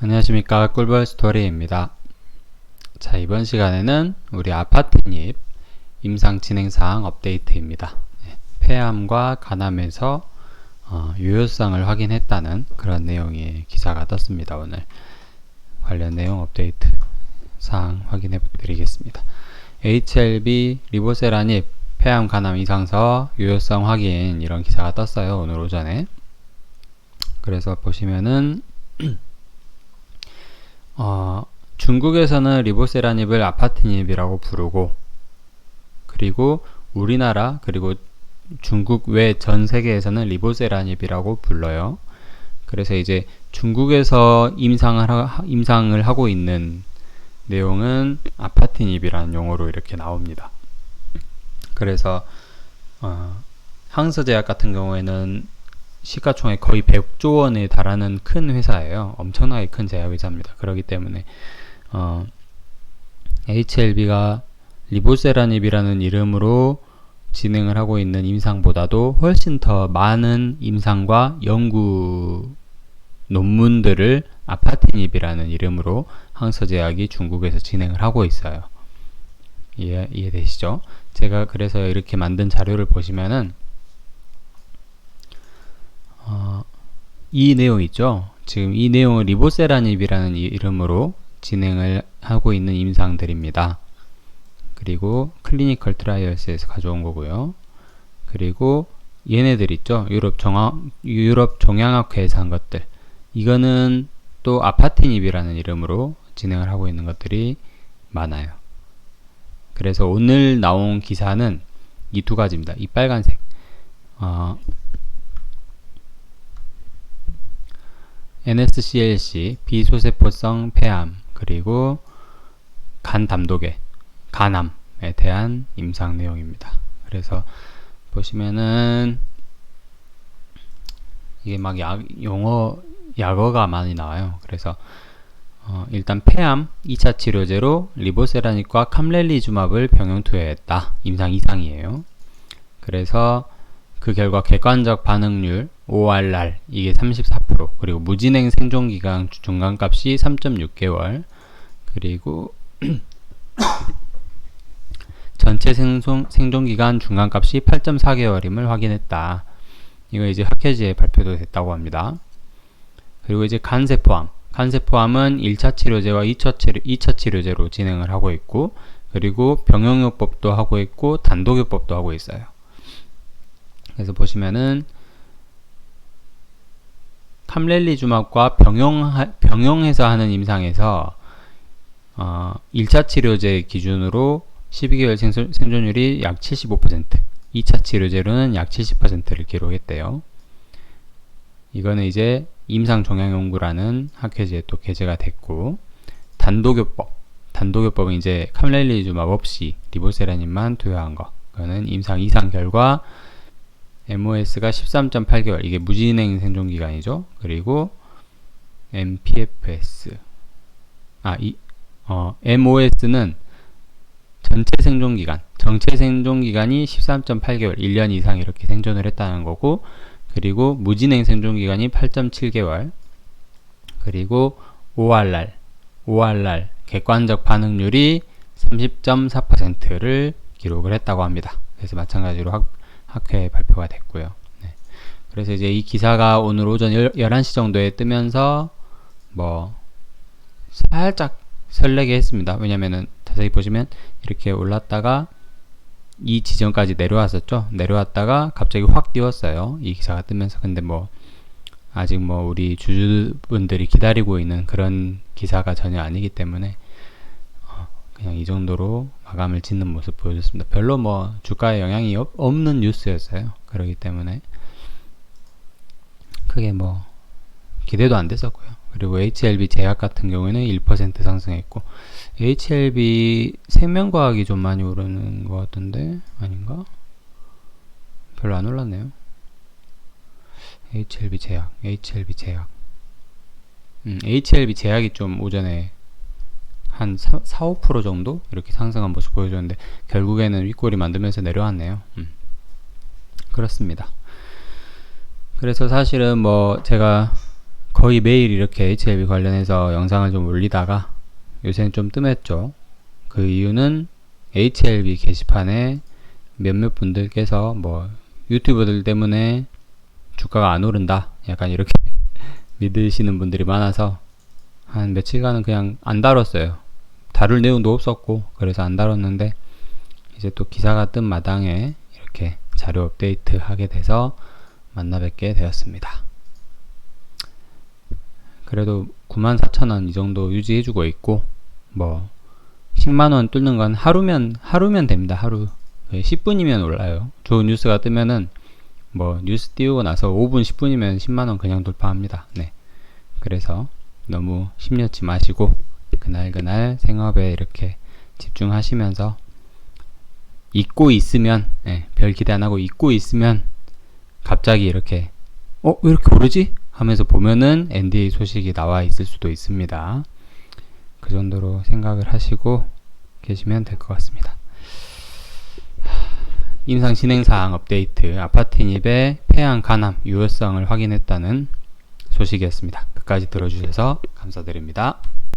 안녕하십니까 꿀벌 스토리입니다. 자 이번 시간에는 우리 아파트 입 임상 진행 사항 업데이트입니다. 네, 폐암과 간암에서 어, 유효성을 확인했다는 그런 내용의 기사가 떴습니다. 오늘 관련 내용 업데이트 사항 확인해 드리겠습니다. HLB 리보세라닙 폐암 간암 이상서 유효성 확인 이런 기사가 떴어요. 오늘 오전에 그래서 보시면은 어, 중국에서는 리보세라닙을 아파트닙이라고 부르고 그리고 우리나라 그리고 중국 외 전 세계에서는 리보세라닙이라고 불러요. 그래서 이제 중국에서 임상을, 하, 임상을 하고 있는 내용은 아파트닙이라는 용어로 이렇게 나옵니다. 그래서 어, 항서제약 같은 경우에는 시가총액 거의 100조 원에 달하는 큰 회사예요. 엄청나게 큰 제약회사입니다. 그렇기 때문에 어, HLB가 리보세라닙이라는 이름으로 진행을 하고 있는 임상보다도 훨씬 더 많은 임상과 연구 논문들을 아파티닙이라는 이름으로 항서제약이 중국에서 진행을 하고 있어요. 이해, 이해되시죠? 제가 그래서 이렇게 만든 자료를 보시면은 이 내용 있죠. 지금 이 내용을 리보세라닙이라는 이름으로 진행을 하고 있는 임상들입니다. 그리고 클리니컬 트라이얼스에서 가져온 거고요. 그리고 얘네들 있죠. 유럽 정학, 유럽 종양학회에서 한 것들. 이거는 또 아파티닙이라는 이름으로 진행을 하고 있는 것들이 많아요. 그래서 오늘 나온 기사는 이 두 가지입니다. 이 빨간색. 어, NSCLC, 비소세포성 폐암, 그리고 간 담독의 간암에 대한 임상 내용입니다. 그래서 보시면은 이게 막 약, 용어, 약어가 많이 나와요. 그래서 어, 일단 폐암 2차 치료제로 리보세라닉과 캄렐리주맙을 병용 투여했다. 임상 이상이에요. 그래서 그 결과 객관적 반응률 ORR 이게 34% 그리고 무진행 생존기간 중간값이 3.6개월 그리고 전체 생존, 생존기간 중간값이 8.4개월임을 확인했다. 이거 이제 학회지에 발표도 됐다고 합니다. 그리고 이제 간세포암. 간세포암은 1차 치료제와 2차, 치료, 2차 치료제로 진행을 하고 있고, 그리고 병용요법도 하고 있고, 단독요법도 하고 있어요. 그래서 보시면은 캄렐리주맙과 병용 병용해서 하는 임상에서 어, 1차 치료제 기준으로 12개월 생존, 생존율이 약 75%, 2차 치료제로는 약 70%를 기록했대요. 이거는 이제 임상 종양 연구라는 학회지에 또 게재가 됐고 단독요법, 단독요법은 이제 캄렐리주맙 없이 리보세라닌만 투여한 거. 그거는 임상 이상 결과 MOS가 13.8개월. 이게 무진행 생존 기간이죠. 그리고 MPFS 아이 어, MOS는 전체 생존 기간, 정체 생존 기간이 13.8개월, 1년 이상 이렇게 생존을 했다는 거고, 그리고 무진행 생존 기간이 8.7개월, 그리고 ORR, ORR 객관적 반응률이 30.4%를 기록을 했다고 합니다. 그래서 마찬가지로 학, 학회 발표가 됐고요. 네. 그래서 이제 이 기사가 오늘 오전 11시 정도에 뜨면서 뭐 살짝 설레게 했습니다. 왜냐면은 자세히 보시면 이렇게 올랐다가 이 지점까지 내려왔었죠. 내려왔다가 갑자기 확 띄웠어요. 이 기사가 뜨면서 근데 뭐 아직 뭐 우리 주주분들이 기다리고 있는 그런 기사가 전혀 아니기 때문에 그냥 이 정도로 마감을 짓는 모습 보여줬습니다. 별로 뭐 주가에 영향이 없, 는 뉴스였어요. 그러기 때문에 크게 뭐 기대도 안 됐었고요. 그리고 HLB 제약 같은 경우에는 1% 상승했고 HLB 생명과학이 좀 많이 오르는 것 같던데 아닌가? 별로 안 올랐네요. HLB 제약, HLB 제약. 음, HLB 제약이 좀 오전에 한 4, 5% 정도 이렇게 상승한 모습 보여줬는데 결국에는 윗골이 만들면서 내려왔네요. 음. 그렇습니다. 그래서 사실은 뭐 제가 거의 매일 이렇게 HLB 관련해서 영상을 좀 올리다가 요새는 좀 뜸했죠. 그 이유는 HLB 게시판에 몇몇 분들께서 뭐 유튜버들 때문에 주가가 안 오른다. 약간 이렇게 믿으시는 분들이 많아서 한 며칠간은 그냥 안 다뤘어요. 다룰 내용도 없었고 그래서 안 다뤘는데 이제 또 기사가 뜬 마당에 이렇게 자료 업데이트 하게 돼서 만나 뵙게 되었습니다. 그래도 94,000원 이 정도 유지해주고 있고 뭐 10만원 뚫는 건 하루면 하루면 됩니다. 하루 10분이면 올라요. 좋은 뉴스가 뜨면은 뭐 뉴스 띄우고 나서 5분 10분이면 10만원 그냥 돌파합니다. 네. 그래서 너무 심려치 마시고 그날 그날 생업에 이렇게 집중하시면서 잊고 있으면 예, 별 기대 안 하고 잊고 있으면 갑자기 이렇게 어 왜 이렇게 오르지 하면서 보면은 NDA 소식이 나와 있을 수도 있습니다. 그 정도로 생각을 하시고 계시면 될 것 같습니다. 임상 진행 사항 업데이트 아파트닙의 폐암 간암 유효성을 확인했다는 소식이었습니다. 끝까지 들어주셔서 감사드립니다.